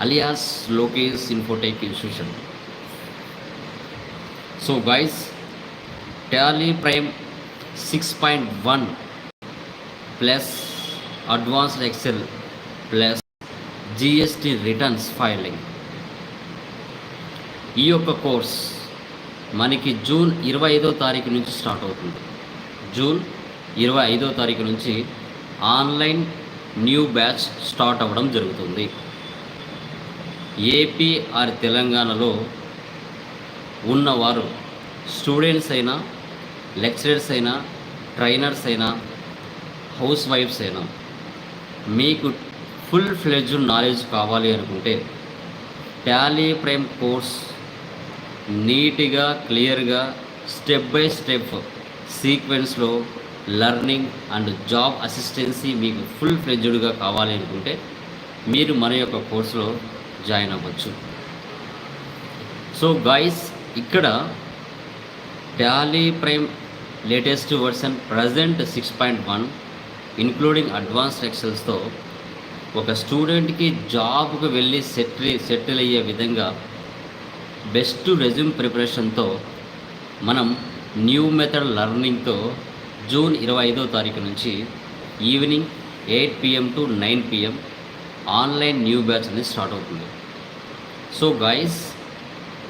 alias Lokesh Infotech Institution. So guys, Tally Prime 6.1 plus Advanced Excel plus GST returns filing ఈ యొక్క course మనకి June ఇరవై ఐదో తారీఖు నుంచి స్టార్ట్ అవుతుంది. జూన్ ఇరవై ఐదో తారీఖు నుంచి ఆన్లైన్ న్యూ బ్యాచ్ స్టార్ట్ అవ్వడం జరుగుతుంది. ఏపీ ఆర్ తెలంగాణలో ఉన్నవారు స్టూడెంట్స్ అయినా లెక్చరర్స్ అయినా ట్రైనర్స్ అయినా హౌస్ వైఫ్స్ అయినా మీకు ఫుల్ ఫ్లెడ్జ్ నాలెడ్జ్ కావాలి అనుకుంటే టాలీ ప్రైమ్ కోర్స్ నీట్గా క్లియర్గా స్టెప్ బై స్టెప్ సీక్వెన్స్లో లర్నింగ్ అండ్ జాబ్ అసిస్టెన్సీ మీకు ఫుల్ ఫ్లెడ్జ్డ్గా కావాలి అనుకుంటే మీరు మన యొక్క కోర్సులో జాయిన్ అవ్వచ్చు. సో గాయస్ ఇక్కడ Tally Prime latest version present six point one including advanced ఎక్సెల్స్తో ఒక స్టూడెంట్కి జాబ్కి వెళ్ళి సెటిల్ సెటిల్ అయ్యే విధంగా బెస్ట్ రెజ్యూమ్ ప్రిపరేషన్తో మనం న్యూ మెథడ్ లర్నింగ్తో జూన్ ఇరవై ఐదో తారీఖు నుంచి evening eight PM to nine PM online new batch అనేది స్టార్ట్ అవుతుంది. So guys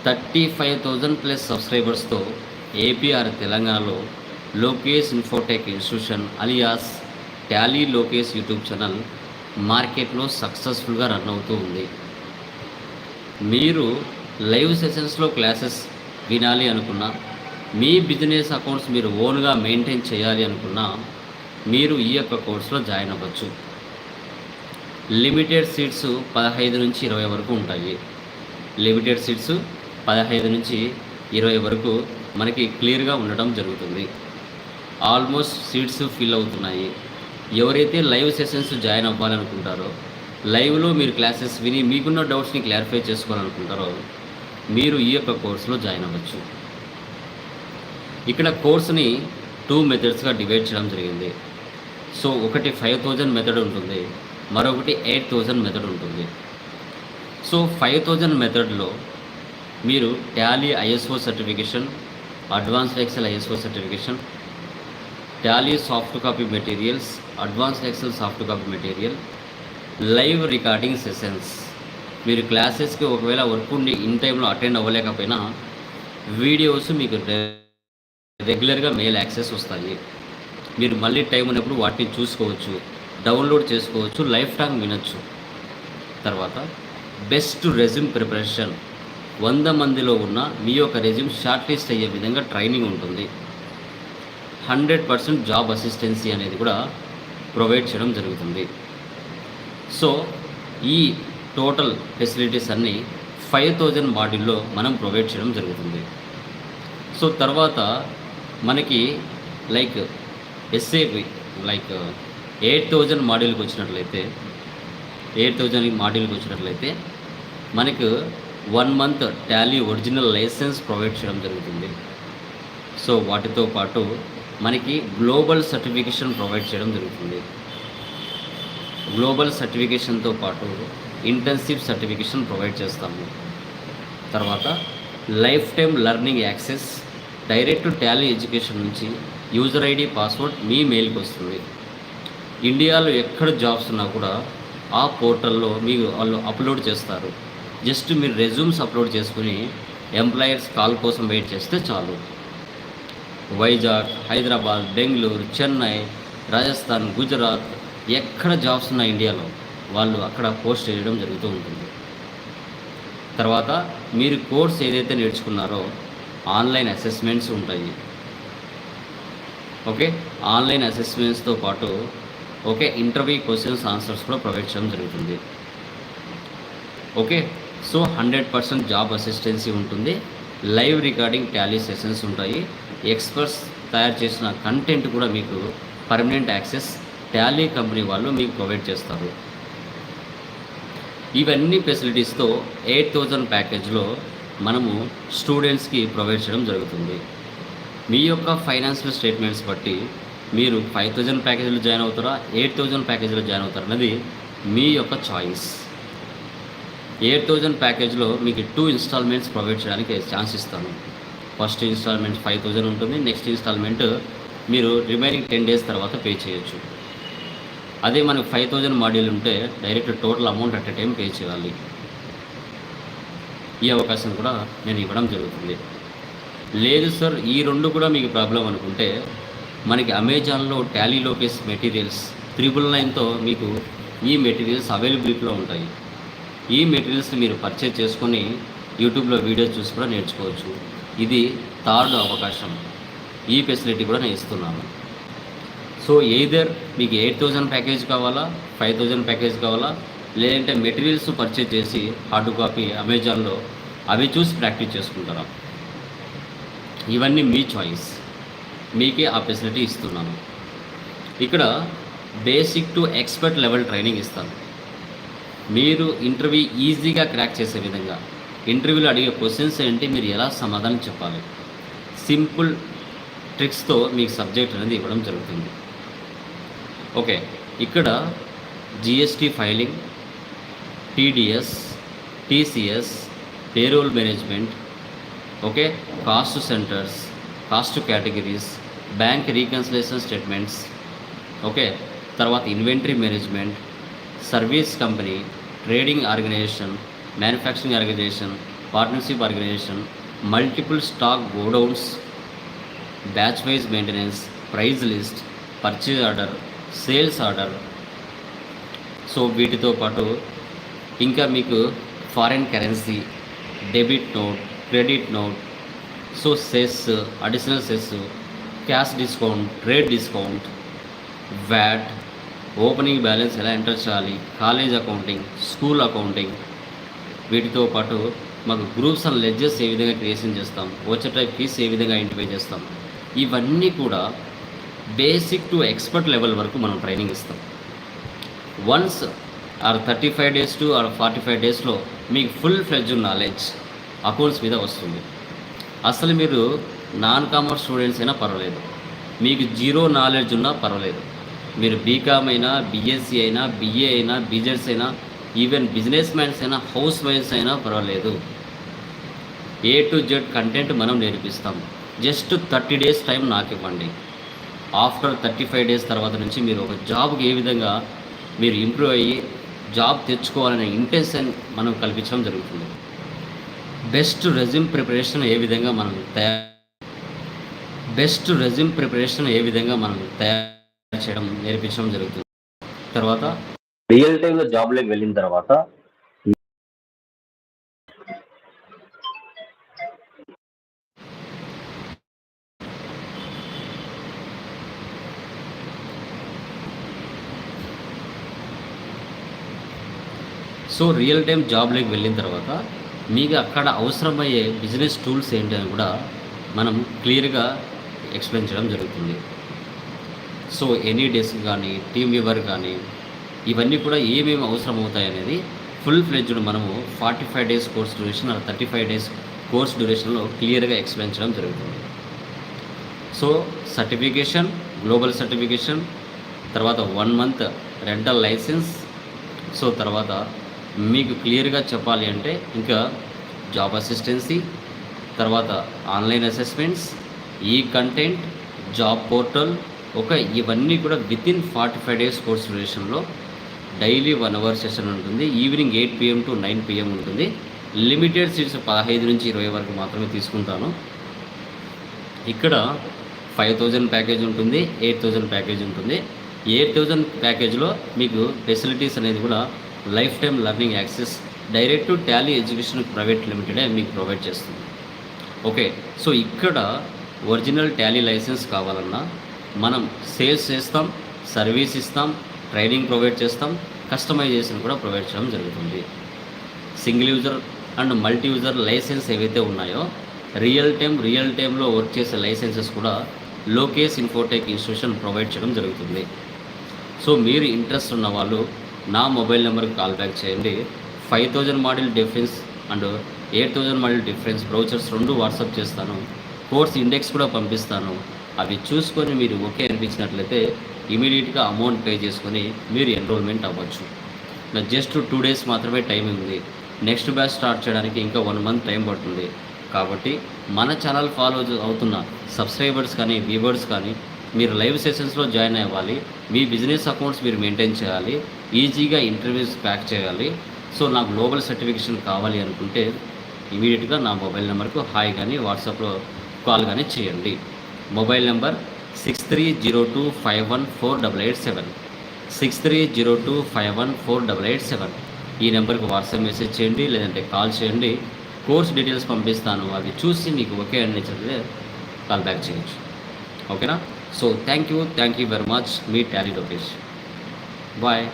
thirty five thousand plus సబ్స్క్రైబర్స్తో APR తెలంగాణలో Lokesh Infotech institution alias Tally Lokesh YouTube channel మార్కెట్లో సక్సెస్ఫుల్గా రన్ అవుతూ ఉంది. మీరు లైవ్ సెషన్స్లో క్లాసెస్ వినాలి అనుకున్నా మీ బిజినెస్ అకౌంట్స్ మీరు ఓన్గా మెయింటైన్ చేయాలి అనుకున్నా మీరు ఈ యొక్క కోర్సులో జాయిన్ అవ్వచ్చు. లిమిటెడ్ సీట్స్ పదహైదు నుంచి ఇరవై వరకు ఉంటాయి. లిమిటెడ్ సీట్స్ పదహైదు నుంచి ఇరవై వరకు మనకి క్లియర్గా ఉండటం జరుగుతుంది. ఆల్మోస్ట్ సీట్స్ ఫిల్ అవుతున్నాయి. ఎవరైతే లైవ్ సెషన్స్ జాయిన్ అవ్వాలనుకుంటారో లైవ్లో మీరు క్లాసెస్ విని మీకున్న డౌట్స్ని క్లారిఫై చేసుకోవాలనుకుంటారో మీరు ఈ యొక్క కోర్సులో జాయిన్ అవ్వచ్చు. ఇక్కడ కోర్సుని టూ మెథడ్స్గా డివైడ్ చేయడం జరిగింది. సో ఒకటి ఫైవ్ థౌజండ్ మెథడ్ ఉంటుంది. మరొకటి ఎయిట్ థౌజండ్ మెథడ్ ఉంటుంది. సో ఫైవ్ థౌజండ్ మెథడ్లో మీరు Tally ISO certification advanced Excel ISO certification Tally soft copy materials advanced Excel soft copy material live recording sessions. మీరు క్లాసెస్కి ఒకవేళ వర్క్ ఉండి ఇన్ టైంలో అటెండ్ అవ్వలేకపోయినా వీడియోస్ మీకు రెగ్యులర్గా మెయిల్ యాక్సెస్ వస్తాయి. మీరు మళ్ళీ టైం ఉన్నప్పుడు వాటిని చూసుకోవచ్చు డౌన్లోడ్ చేసుకోవచ్చు లైఫ్ టైం వినొచ్చు. తర్వాత బెస్ట్ రెజ్యూమ్ ప్రిపరేషన్. వంద మందిలో ఉన్న మీ యొక్క రెజ్యూమ్ షార్ట్ లిస్ట్ అయ్యే విధంగా ట్రైనింగ్ ఉంటుంది. హండ్రెడ్ పర్సెంట్ జాబ్ అసిస్టెన్సీ అనేది కూడా ప్రొవైడ్ చేయడం జరుగుతుంది. సో ఈ టోటల్ ఫెసిలిటీస్ అన్నీ ఫైవ్ థౌజండ్ మాడ్యూల్లో మనం ప్రొవైడ్ చేయడం జరుగుతుంది. సో తర్వాత మనకి like SAP like eight thousand మాడ్యూల్కి వచ్చినట్లయితే ఎయిట్ థౌజండ్ మాడ్యూల్కి వచ్చినట్లయితే మనకు one month Tally original license provide చేయడం జరుగుతుంది. సో వాటితో పాటు మనకి గ్లోబల్ సర్టిఫికేషన్ ప్రొవైడ్ చేయడం జరుగుతుంది. గ్లోబల్ సర్టిఫికేషన్తో పాటు ఇంటర్న్షిప్ సర్టిఫికేషన్ ప్రొవైడ్ చేస్తాము. తర్వాత lifetime learning access direct Tally education నుంచి యూజర్ ఐడి పాస్వర్డ్ మీ మెయిల్కి వస్తుంది. ఇండియాలో ఎక్కడ జాబ్స్ ఉన్నా కూడా ఆ పోర్టల్లో మీకు వాళ్ళు అప్లోడ్ చేస్తారు. జస్ట్ మీరు రెజ్యూమ్స్ అప్లోడ్ చేసుకుని ఎంప్లాయర్స్ కాల్ కోసం వెయిట్ చేస్తే చాలు. వైజాగ్ హైదరాబాద్ బెంగళూరు చెన్నై రాజస్థాన్ గుజరాత్ ఎక్కడ జాబ్స్ ఉన్న ఇండియాలో వాళ్ళు అక్కడ పోస్ట్ చేయడం జరుగుతూ ఉంటుంది. తర్వాత మీరు కోర్స్ ఏదైతే నేర్చుకున్నారో ఆన్లైన్ అసెస్మెంట్స్ ఉంటాయి. ఓకే? ఆన్లైన్ అసెస్మెంట్స్తో పాటు ఓకే ఇంటర్వ్యూ క్వశ్చన్స్ ఆన్సర్స్ కూడా ప్రొవైడ్ చేయడం జరుగుతుంది. Okay? So hundred percent job assistance ఉంటుంది. లైవ్ రికార్డింగ్ టాలీ సెషన్స్ ఉంటాయి. ఎక్స్పర్ట్స్ తయారు చేసిన కంటెంట్ కూడా మీకు పర్మనెంట్ యాక్సెస్ టాలీ కంపెనీ వాళ్ళు మీకు ప్రొవైడ్ చేస్తారు. ఇవన్నీ ఫెసిలిటీస్తో ఎయిట్ థౌజండ్ ప్యాకేజ్లో మనము స్టూడెంట్స్కి ప్రొవైడ్ చేయడం జరుగుతుంది. మీ యొక్క ఫైనాన్షియల్ స్టేట్మెంట్స్ బట్టి మీరు ఫైవ్ థౌజండ్ ప్యాకేజీలో జాయిన్ అవుతారా ఎయిట్ థౌజండ్ ప్యాకేజీలో జాయిన్ అవుతారా అనేది మీ యొక్క చాయిస్. ఎయిట్ థౌజండ్ ప్యాకేజ్లో మీకు టూ ఇన్స్టాల్మెంట్స్ ప్రొవైడ్ చేయడానికి ఛాన్స్ ఇస్తాను. ఫస్ట్ ఇన్స్టాల్మెంట్ ఫైవ్ థౌజండ్ ఉంటుంది. నెక్స్ట్ ఇన్స్టాల్మెంట్ మీరు రిమైనింగ్ టెన్ డేస్ తర్వాత పే చేయొచ్చు. అదే మనకు ఫైవ్ థౌజండ్ మాడ్యూల్ ఉంటే direct total amount at a time pay చేయాలి. ఈ అవకాశం కూడా నేను ఇవ్వడం జరుగుతుంది. లేదు సార్ ఈ రెండు కూడా మీకు ప్రాబ్లం అనుకుంటే మనకి అమెజాన్లో టాలీ లోకేస్ మెటీరియల్స్ త్రిబుల్ నైన్తో మీకు ఈ మెటీరియల్స్ అవైలబిలిటీలో ఉంటాయి. ఈ మెటీరియల్స్ని మీరు పర్చేజ్ చేసుకొని యూట్యూబ్లో వీడియోస్ చూసి కూడా నేర్చుకోవచ్చు. ఇది థర్డ్ అవకాశం. ఈ ఫెసిలిటీ కూడా నేను ఇస్తున్నాను. సో ఎయిదర్ మీకు ఎయిట్ థౌజండ్ ప్యాకేజ్ కావాలా ఫైవ్ థౌజండ్ ప్యాకేజ్ కావాలా లేదంటే మెటీరియల్స్ పర్చేజ్ చేసి హార్డ్ కాపీ అమెజాన్లో అవి చూసి ప్రాక్టీస్ చేసుకుంటారా? ఇవన్నీ మీ చాయిస్ మీకే ఆ ఫెసిలిటీ ఇస్తున్నాను. ఇక్కడ basic to expert level training ఇస్తాను. మీరు ఇంటర్వ్యూ ఈజీగా క్రాక్ చేసే విధంగా ఇంటర్వ్యూలో అడిగే క్వశ్చన్స్ ఏంటి? మీరు ఎలా సమాధానం చెప్పాలి? సింపుల్ ట్రిక్స్తో మీకు సబ్జెక్ట్ అనేది ఇవ్వడం జరుగుతుంది. ఓకే ఇక్కడ GST filing TDS TCS payroll management okay cost centres cost categories bank reconciliation statements okay తర్వాత inventory management service company trading organisation manufacturing organisation partnership organisation multiple stock godowns batch wise maintenance price list purchase order sales order. So వీటితో పాటు ఇంకా మీకు foreign currency debit note credit note so cess additional cess cash discount trade discount VAT opening balance ఎలా enter చేయాలి? College accounting school accounting వీటితో పాటు మాకు groups and ledges ఏ విధంగా క్రియేషన్ చేస్తాం? వచ్చే టైప్ ఫీస్ ఏ విధంగా ఐడెంటిఫై చేస్తాం? ఇవన్నీ కూడా బేసిక్ టు ఎక్స్పర్ట్ లెవెల్ వరకు మనం ట్రైనింగ్ ఇస్తాం. Once or thirty five days to or forty five డేస్లో మీకు ఫుల్ ఫ్లెడ్జ్ నాలెడ్జ్ అకౌంట్స్ మీద వస్తుంది. అసలు మీరు నాన్ కామర్స్ స్టూడెంట్స్ అయినా పర్వాలేదు. మీకు జీరో నాలెడ్జ్ ఉన్నా పర్వాలేదు. మీరు బీకామ్ అయినా బీఎస్సీ అయినా బిఏ అయినా బీజెడ్స్ అయినా ఈవెన్ బిజినెస్ మ్యాన్స్ అయినా హౌస్ వైఫ్స్ అయినా పర్వాలేదు. ఏ టు జెడ్ కంటెంట్ మనం నేర్పిస్తాం. జస్ట్ థర్టీ డేస్ టైం నాకు ఇవ్వండి. ఆఫ్టర్ థర్టీ ఫైవ్ డేస్ తర్వాత నుంచి మీరు ఒక జాబ్కి ఏ విధంగా మీరు ఇంప్రూవ్ అయ్యి జాబ్ తెచ్చుకోవాలనే ఇంటెన్షన్ మనం కల్పించడం జరుగుతుంది. బెస్ట్ రెజ్యూమ్ ప్రిపరేషన్ ఏ విధంగా మనం తయారు బెస్ట్ రెజ్యూమ్ ప్రిపరేషన్ ఏ విధంగా మనం తయారు చేయడం నేర్పించడం జరుగుతుంది. తర్వాత రియల్ టైంలో జాబ్లోకి వెళ్ళిన తర్వాత సో రియల్ టైం జాబ్లోకి వెళ్ళిన తర్వాత మీకు అక్కడ అవసరమయ్యే బిజినెస్ టూల్స్ ఏంటి అని కూడా మనం క్లియర్గా ఎక్స్ప్లెయిన్ చేయడం జరుగుతుంది. సో ఎనీ డెస్క్ కానీ టీమ్ వ్యూవర్ కానీ ఇవన్నీ కూడా ఏమేమి అవసరం అవుతాయి అనేది ఫుల్ ఫ్లెడ్జ్డ్ మనము forty five days course duration thirty five days course డ్యూరేషన్లో క్లియర్గా ఎక్స్ప్లెయిన్ చేయడం జరుగుతుంది. సో సర్టిఫికేషన్ గ్లోబల్ సర్టిఫికేషన్ తర్వాత one month rental license so తర్వాత మీకు క్లియర్గా చెప్పాలి అంటే ఇంకా జాబ్ అసిస్టెన్సీ తర్వాత ఆన్లైన్ అసెస్మెంట్స్ ఈ కంటెంట్ జాబ్ పోర్టల్ ఒక ఇవన్నీ కూడా within forty five days course డ్యూరేషన్లో daily one hour session ఉంటుంది evening eight PM to nine PM ఉంటుంది. లిమిటెడ్ సీట్స్ పదహైదు నుంచి ఇరవై వరకు మాత్రమే తీసుకుంటాను. ఇక్కడ ఫైవ్ థౌజండ్ ప్యాకేజ్ ఉంటుంది ఎయిట్ థౌజండ్ ప్యాకేజ్ ఉంటుంది. ఎయిట్ థౌజండ్ ప్యాకేజ్లో మీకు ఫెసిలిటీస్ అనేది కూడా lifetime learning access direct Tally education private లిమిటెడే మీకు ప్రొవైడ్ చేస్తుంది. ఓకే సో ఇక్కడ ఒరిజినల్ టాలీ లైసెన్స్ కావాలన్నా మనం సేల్స్ చేస్తాం సర్వీస్ ఇస్తాం ట్రైనింగ్ ప్రొవైడ్ చేస్తాం కస్టమైజేషన్ కూడా ప్రొవైడ్ చేయడం జరుగుతుంది. Single user and multi user license ఏవైతే ఉన్నాయో రియల్ టైం రియల్ టైంలో వర్క్ చేసే లైసెన్సెస్ కూడా లోకేష్ ఇన్ఫోటెక్ ఇన్స్టిట్యూషన్ ప్రొవైడ్ చేయడం జరుగుతుంది. సో మీరు ఇంట్రెస్ట్ ఉన్న వాళ్ళు నా మొబైల్ నెంబర్కి కాల్ బ్యాక్ చేయండి. Five thousand model difference and eight thousand model difference brochures రెండు వాట్సాప్ చేస్తాను. కోర్స్ ఇండెక్స్ కూడా పంపిస్తాను. అవి చూసుకొని మీరు ఓకే అనిపించినట్లయితే ఇమీడియట్గా అమౌంట్ పే చేసుకొని మీరు ఎన్రోల్మెంట్ అవ్వచ్చు. జస్ట్ టూ డేస్ మాత్రమే టైం ఉంది. నెక్స్ట్ బ్యాచ్ స్టార్ట్ చేయడానికి ఇంకా వన్ మంత్ టైం పడుతుంది. కాబట్టి మన ఛానల్ ఫాలో అవుతున్న సబ్స్క్రైబర్స్ కానీ వ్యూవర్స్ కానీ మీరు లైవ్ సెషన్స్లో జాయిన్ అవ్వాలి. మీ బిజినెస్ అకౌంట్స్ మీరు మెయింటైన్ చేయాలి. ఈజీగా ఇంటర్వ్యూస్ ప్యాక్ చేయాలి. సో నాకు గ్లోబల్ సర్టిఫికేషన్ కావాలి అనుకుంటే ఇమీడియట్గా నా మొబైల్ నెంబర్కు హాయ్ కానీ వాట్సాప్లో కాల్ కానీ చేయండి. Mobile number six three zero two five one four double eight seven. Six three zero two five one four double eight seven. ఈ నెంబర్కి వాట్సాప్ మెసేజ్ చేయండి లేదంటే కాల్ చేయండి. కోర్స్ డీటెయిల్స్ పంపిస్తాను అవి చూసి మీకు ఓకే అని చెప్పి కాల్ బ్యాక్ చేయొచ్చు. ఓకేనా? So thank you thank you very much me Tally Lokesh. Bye.